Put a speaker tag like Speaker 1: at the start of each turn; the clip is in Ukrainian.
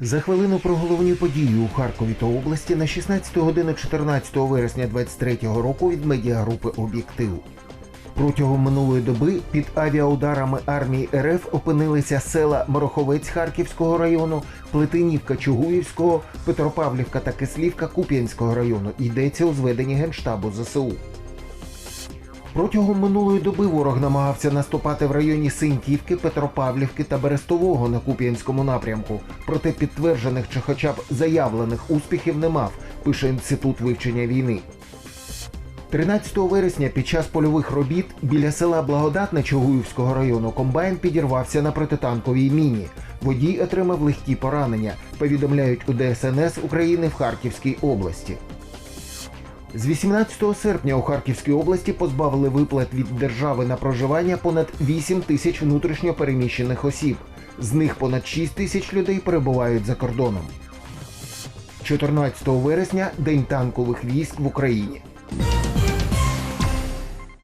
Speaker 1: За хвилину про головні події у Харкові та області на 16 годину 14 вересня 23 року від медіагрупи Об'єктив. Протягом минулої доби під авіаударами армії РФ опинилися села Мороховець Харківського району, Плетинівка Чугуївського, Петропавлівка та Кислівка Куп'янського району. Йдеться у зведенні Генштабу ЗСУ. Протягом минулої доби ворог намагався наступати в районі Синьківки, Петропавлівки та Берестового на Куп'янському напрямку. Проте підтверджених чи хоча б заявлених успіхів не мав, пише інститут вивчення війни. 13 вересня під час польових робіт біля села Благодатне Чугуївського району комбайн підірвався на протитанковій міні. Водій отримав легкі поранення, повідомляють у ДСНС України в Харківській області. З 18 серпня у Харківській області позбавили виплат від держави на проживання понад 8 тисяч внутрішньо переміщених осіб. З них понад 6 тисяч людей перебувають за кордоном. 14 вересня День танкових військ в Україні.